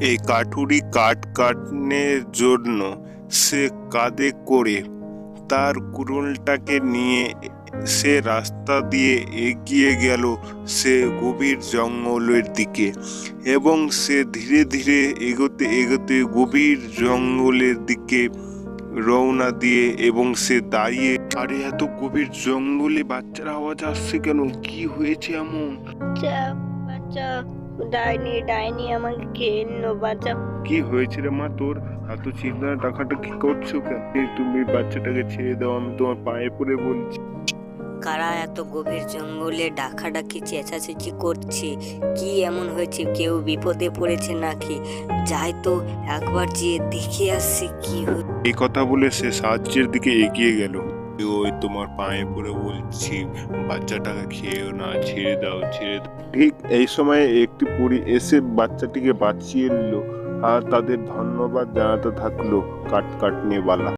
এই কাঠুরি কাঠ কাটনের জন্য সে কাঁধে করে তার কুড়ুলটাকে নিয়ে সে রাস্তা দিয়ে এগিয়ে গেল সে গভীর জঙ্গলের দিকে এবং সে ধীরে ধীরে এগোতে এগোতে গভীর জঙ্গলের দিকে রওনা দিয়ে এবং সে দাঁড়িয়ে আরে, এত গভীর জঙ্গলে বাচ্চারা আওয়াজ আসছে কেন? কি হয়েছে এমন? বাচ্চা ডাইনি ডাইনি আমাকে খেয়ে নিল বাচ্চা কি হয়েছে রে মা? তোর এত চিন্তা টাকাটা কি করছ কেন? তুমি বাচ্চাটাকে ছেড়ে দাও আমি তোমার পায়ে পড়ে বলছি। কারা এত গভীর জঙ্গলে ডাকাডাকি চেঁচাচেঁচি করছে? কি এমন হয়েছে? কেউ বিপদে পড়েছে নাকি? যাই তো একবার যেয়ে দেখে আসছে কি হচ্ছে এই কথা বলে সে সাহায্যের দিকে এগিয়ে গেল। ওই তোমার পায়ে পড়ে বলছি বাচ্চাটাকে খেয়েও না, ছেড়ে দাও ছেড়ে দাও। ঠিক এই সময় একটি পুরী এসে বাচ্চাটিকে বাঁচিয়ে নিল আর তাদের ধন্যবাদ জানাতে থাকল কাট কাট নিয়ে বালা